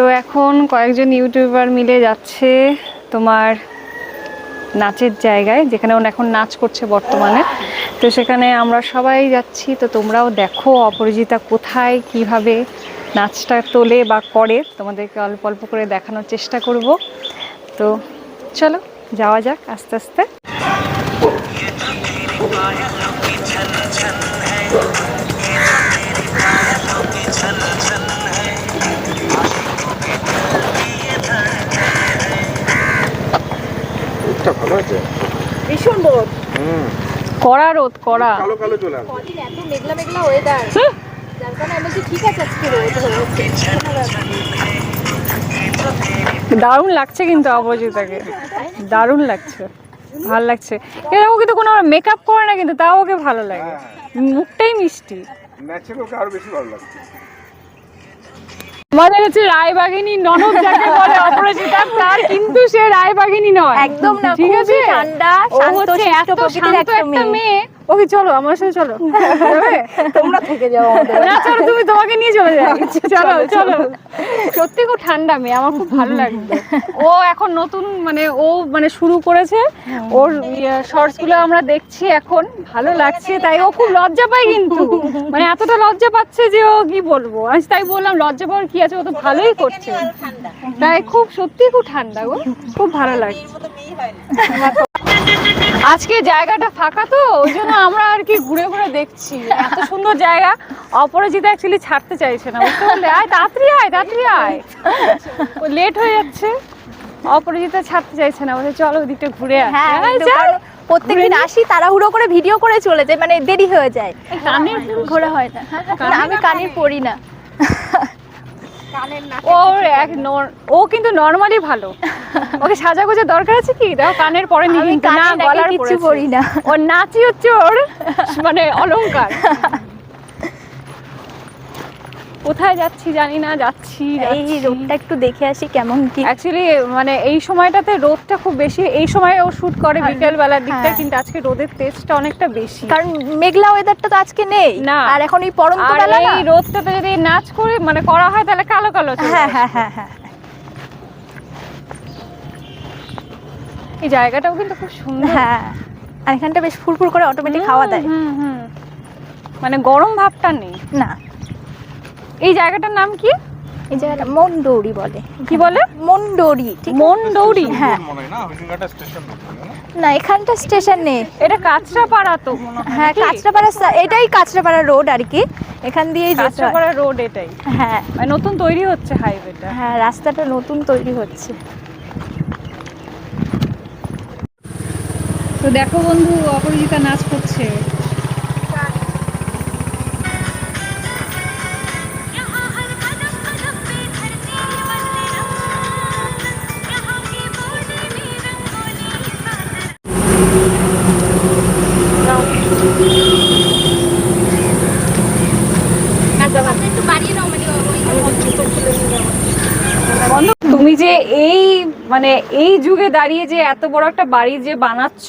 তো এখন কয়েকজন ইউটিউবার মিলে যাচ্ছে তোমার নাচের জায়গায়, যেখানে ওরা এখন নাচ করছে বর্তমানে। তো সেখানে আমরা সবাই যাচ্ছি, তো তোমরাও দেখো অপরাজিতা কোথায়, কীভাবে নাচটা তোলে বা করে। তোমাদেরকে অল্প অল্প করে দেখানোর চেষ্টা করব। তো চলো, যাওয়া যাক আস্তে আস্তে। রোদ হুম। কড়া রোদ কড়া। কালো কালো চলে আসবে। কদিন এত মেঘলা মেঘলা ওয়েদার যার কারণে আমি বলছি ঠিক আছে আজকে রোদ দারুণ লাগছে কিন্তু অপরাজিতাকে দারুণ লাগছে। ভালো লাগছে। এরকম কিন্তু কোনো মেকআপ করে না কিন্তু তাও ওকে ভালো লাগে। মুখটাই মিষ্টি। আরও বেশি ভালো লাগছে। আমাদের হচ্ছে রায়বাগিনী ননদ যাকে বলে অপরাজিতা তার কিন্তু সে রায়বাগিনী নয়। একদম না, ঠিক আছে? ঠান্ডা, শান্ত একটা মেয়ে। ওকে চলো আমার সাথে চলো? তোমরা থেকে যাও না চলো তুমি তোমাকে নিয়ে চলে যাও। চলো চলো সত্যি খুব ঠান্ডা মেয়ে আমার খুব ভালো লাগবে ও এখন নতুন মানে ও মানে শুরু করেছে। ওর শর্টসগুলো আমরা দেখছি এখন ভালো লাগছে। তাই ও খুব লজ্জা পায় কিন্তু। মানে এতটা লজ্জা পাচ্ছে যে ও কি বলব? আমি তাই বললাম লজ্জা পাওয়ার কি আছে? ও তো ভালোই করছে। তাই খুব সত্যি খুব ঠান্ডা গো। খুব ভালো লাগছে। আজকে জায়গাটা ফাঁকা তো ওই জন্য আমরা আর কি ঘুরে ঘুরে দেখছি। এত সুন্দর জায়গা অপরাজিতা অ্যাকচুয়ালি ছাড়তে চাইছে না বুঝতে পারলে? আয় তাড়াতাড়ি আয় তাড়াতাড়ি আয়। ও লেট হয়ে যাচ্ছে অপরাজিতা ছাড়তে চাইছে না বলছে চলো ওদিকটা ঘুরে আসি। হ্যাঁ প্রত্যেকদিন আসি তাড়াহুড়ো করে ভিডিও করে চলে যায় মানে দেরি হয়ে যায়। কানের ঘোরা হয় না। আমি কানের পড়ি না। ওর এক নর- ও কিন্তু নর্মালি ভালো। ওকে সাজাগোজা দরকার আছে কি? দেখো কানের পরে নি আমি কিন্তু না গলার পরেছে। পরি না। ওর নাচই হচ্ছে ওর মানে অলংকার। কোথায় যাচ্ছি জানি না যাচ্ছি এই রোদটা একটু দেখে আসি কেমন কি। অ্যাকচুয়ালি মানে এই সময়টাতে রোদটা খুব বেশি এই সময় ও শুট করে বিকেল বেলার দিকটা হ্যাঁ। কিন্তু আজকে রোদের তেজটা অনেকটা বেশি। কারণ মেঘলা ওয়েদারটা তো আজকে নেই। না। আর এখন এই পরন্ত বেলা না। এই রোদটাতে যদি নাচ করে মানে করা হয় তাহলে কালো কালো হ্যাঁ হ্যাঁ হ্যাঁ হ্যাঁ। এই জায়গাটাও কিন্তু খুব সুন্দর। হ্যাঁ আর এখানটা বেশ ফুরফুর করে অটোমেটিক হাওয়া দেয়। হুম, হুম। মানে গরম ভাবটা নেই। না। এই জায়গাটার নাম কি? এই জায়গাটা মন্ডৌরি বলে। কি বলে? মন্ডৌরি ঠিক মন হ্যাঁ না? হরিণঘাটা স্টেশন না? এখানটা স্টেশন নেই। এটা কাঁচরাপাড়া তো। হ্যাঁ কাঁচরাপাড়া এটাই কাঁচরাপাড়া রোড আর কি। এখান দিয়েই কাঁচরাপাড়া রোড এটাই। হ্যাঁ। মানে নতুন তৈরি হচ্ছে হাইওয়েটা হ্যাঁ রাস্তাটা নতুন তৈরি হচ্ছে। তো দেখো বন্ধু অপরাজিতা নাচ করছে Thank you. তুমি যে এই মানে এই যুগে দাঁড়িয়ে যে এত বড় একটা বাড়ি যে বানাচ্ছ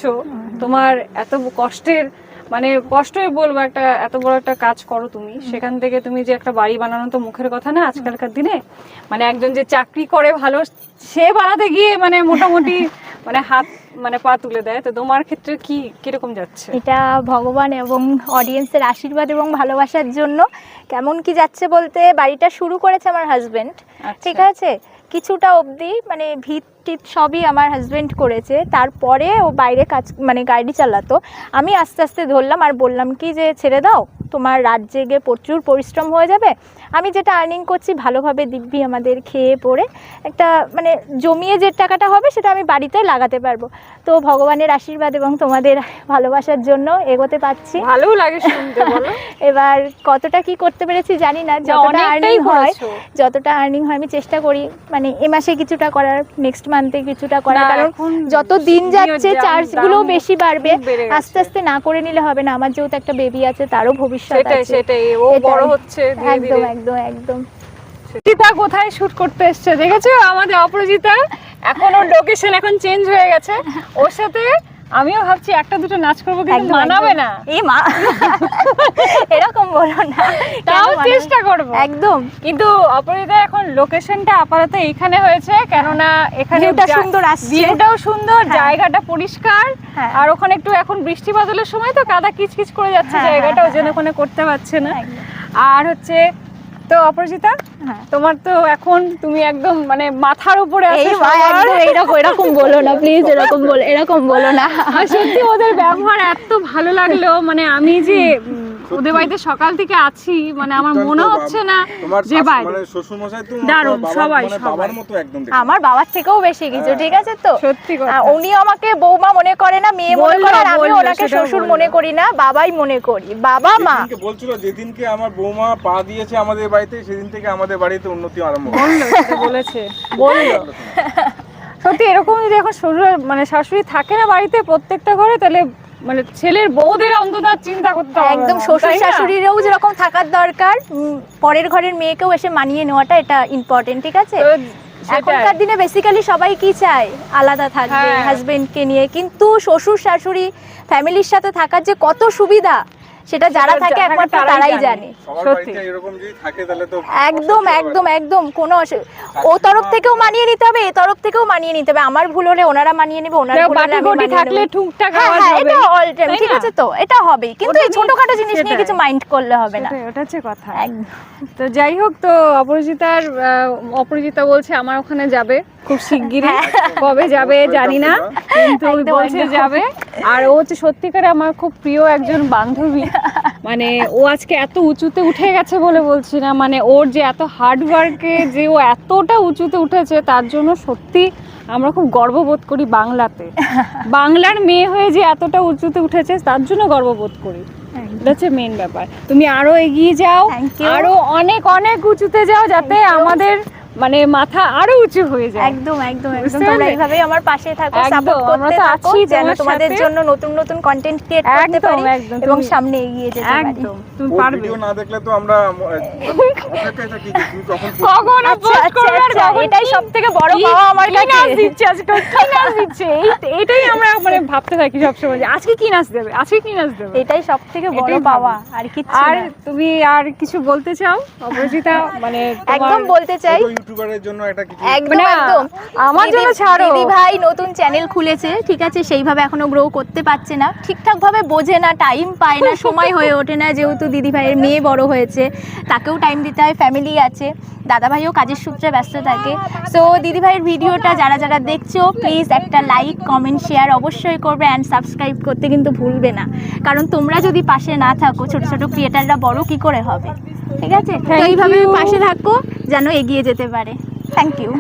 তোমার এত কষ্টের মানে কষ্টই বলব একটা এত বড় একটা কাজ করো তুমি। সেখান থেকে তুমি যে একটা বাড়ি বানানো তো মুখের কথা না আজকালকার দিনে। মানে একজন যে চাকরি করে ভালো সে বানাতে গিয়ে মানে মোটামুটি মানে হাত মানে পা তুলে দেয়। তো তোমার ক্ষেত্রে কি কীরকম যাচ্ছে? এটা ভগবান এবং অডিয়েন্সের আশীর্বাদ এবং ভালোবাসার জন্য। কেমন কি যাচ্ছে বলতে বাড়িটা শুরু করেছে আমার হাজবেন্ড আচ্ছা। ঠিক আছে? কিছুটা অবধি মানে ভিত টিত সবই আমার হাজব্যান্ড করেছে। তারপরে ও বাইরে কাজ মানে গাড়ি চালাতো। আমি আস্তে আস্তে ধরলাম আর বললাম কি যে ছেড়ে দাও তোমার রাত জেগে প্রচুর পরিশ্রম হয়ে যাবে। আমি যেটা আর্নিং করছি ভালোভাবে দিব্যি আমাদের খেয়ে পড়ে। একটা মানে জমিয়ে যে টাকাটা হবে সেটা আমি বাড়িতে লাগাতে পারব। তো ভগবানের আশীর্বাদ এবং তোমাদের ভালোবাসার জন্য এগোতে পারছি। ভালোও লাগে শুনতে এবার কতটা কি করতে পেরেছি জানি না। যতটা আর্নিং হয় যতটা আর্নিং হয় আমি চেষ্টা করি। মানে এ মাসে কিছুটা করার নেক্সট মান্থে কিছুটা করা কারণ যত দিন যাচ্ছে চার্জ চার্জগুলো বেশি বাড়বে। আস্তে আস্তে না করে নিলে হবে না। আমার যেহেতু একটা বেবি আছে তারও ভবিষ্যৎ আছে। সেটাই ও বড় হচ্ছে একদম একদম একদম। অপরাজিতা কোথায় শুট করতে এসছে? দেখেছ? আমাদের অপরাজিতা এখন ওর লোকেশন এখন চেঞ্জ হয়ে গেছে। ওর সাথে আমিও ভাবছি একটা দুটো নাচ করব কিন্তু মানাবে না। এই মা। এরকম বলো না। তাও চেষ্টা করব। একদম। কিন্তু অপরাজিতা এখন লোকেশনটা আপাতত এখানে হয়েছে কেননা এখানে সুন্দর আসছে। ভিউটাও সুন্দর হ্যাঁ। জায়গাটা পরিষ্কার হ্যাঁ। আর ওখানে একটু এখন বৃষ্টি বাদলের সময় তো কাদা কিচকিচ করে যাচ্ছে হ্যাঁ, জায়গাটা ওই জন্য ওখানে করতে পারছে না। আর হচ্ছে তো অপরাজিতা হ্যাঁ। তোমার তো এখন তুমি একদম মানে মাথার উপরে এরকম এরকম বলো না প্লিজ এরকম বলো এরকম বলো না সত্যি ওদের ব্যবহার এত ভালো লাগল মানে আমি যে ওদের বাড়িতে সকাল থেকে আছি মানে আমার মনে হচ্ছে না যে বাইরে মানে শ্বশুর মশাই তো দারুণ, সবাই, মানে। বাবার মতো একদম আমার বাবার থেকেও বেশি কিছু ঠিক আছে তো? সত্যি কথা। উনি আমাকে বৌমা মনে করে না মেয়ে মনে করে আর আমি ওনাকে শ্বশুর মনে করি না বাবাই মনে করি। বাবা মা। বলছিল যেদিনকে আমার বৌমা পা দিয়েছে আমাদের বাড়িতে সেদিন থেকে আমাদের বাড়িতে উন্নতি আরম্ভ বলেছে। বলল। সত্যি এরকম যদি এখন শ্বশুর মানে শাশুড়ি থাকে না বাড়িতে প্রত্যেকটা ঘরে তাহলে মানে ছেলের বউদের অন্তত চিন্তা করতে হবে একদম শ্বশুর শাশুড়িরও যেরকম থাকার দরকার পরের ঘরের মেয়েকেও এসে মানিয়ে নেওয়াটা এটা ইম্পর্টেন্ট ঠিক আছে? এখনকার দিনে বেসিক্যালি সবাই কি চায়? আলাদা থাকবে হাজবেন্ড হাজবেন্ডকে নিয়ে। কিন্তু শ্বশুর শাশুড়ি ফ্যামিলির সাথে থাকার যে কত সুবিধা সেটা যারা থাকে একমাত্র তারাই জানে। সত্যি। এরকম যদি থাকে তাহলে তো একদম একদম একদম কোনো ও তরফ থেকেও মানিয়ে নিতে হবে এ তরফ থেকেও মানিয়ে নিতে হবে। আমার ভুল হলে ওনারা মানিয়ে নেবে ওনার যাক, ভুল হলে আমি থাকলে। টুকটাক হ্যাঁ হ্যাঁ হবে। এটা অল টাইম ঠিক আছে তো? এটা হবে কিন্তু এই ছোটখাটো জিনিস নিয়ে কিছু মাইন্ড করলে হবে না। ওটা হচ্ছে কথা। তো যাই হোক তো অপরাজিতার আহ, অপরাজিতা বলছে আমার ওখানে যাবে খুব শিগগিরই। কবে যাবে জানি না কিন্তু হ্যাঁ। বলছে যাবে। আর ও হচ্ছে সত্যিকারে আমার খুব প্রিয় একজন বান্ধবী। মানে ও আজকে এত উঁচুতে উঠে গেছে বলে বলছি না মানে ওর যে এত হার্ড ওয়ার্কে যে ও এতটা উঁচুতে উঠেছে তার জন্য সত্যি আমরা খুব গর্ববোধ করি বাংলাতে। বাংলার মেয়ে হয়ে যে এতটা উঁচুতে উঠেছে তার জন্য গর্ববোধ করি। এটা হচ্ছে মেন ব্যাপার। তুমি আরও এগিয়ে যাও আরও অনেক অনেক উঁচুতে যাও যাতে আমাদের মানে মাথা আরও উঁচু হয়ে যায়। একদম একদম একদম। তোমরা পারলে? এইভাবেই আমার পাশে থাকো সাপোর্ট করতে থাকো যেন তোমাদের জন্য নতুন নতুন কন্টেন্ট ক্রিয়েট করতে পারি এবং সামনে এগিয়ে যেতে পারি। একদম তুমি পারবে। ভিডিও না দেখলে তো আমরা অপেক্ষায় থাকি তুমি কখন কখন আচ্ছা, পোস্ট আচ্ছা, করবে আর আচ্ছা, কখন এটাই সবথেকে বড় পাওয়া আমার কি কাছে। নাচ দিচ্ছে আজকে? কি নাচ দিচ্ছে? এই- এটাই আমরা মানে ভাবতে থাকি সবসময় যে আজকে কি নাচ দেবে? আজকে কি নাচ দেবে? এটাই সব থেকে বড় পাওয়া আর কিছু আর তুমি আর কিছু বলতে চাও? অপরাজিতা মানে একদম বলতে চাই ইউটিউবারের জন্য একটা কিছু একদম একদম। আমার জন্য ছাড়ো। দিদি ভাই নতুন চ্যানেল খুলেছে ঠিক আছে? সেইভাবে এখনও গ্রো করতে পারছে না। ঠিকঠাক ভাবে বোঝে না টাইম পায় না সময় হয়ে ওঠে না যেহেতু দিদি ভাইয়ের মেয়ে বড় হয়েছে। তাকেও টাইম দিতে হয় ফ্যামিলি আছে। দাদা ভাইও কাজের সূত্রে ব্যস্ত থাকে। সো দিদি ভাইয়ের ভিডিওটা যারা যারা দেখছ প্লিজ একটা লাইক কমেন্ট শেয়ার অবশ্যই করবে অ্যান্ড সাবস্ক্রাইব করতে কিন্তু ভুলবে না। কারণ তোমরা যদি পাশে না থাকো ছোট ছোট ক্রিয়েটাররা বড় কি করে হবে? ঠিক আছে? তো এইভাবে পাশে থাকো যেন এগিয়ে যেতে পারে। Thank you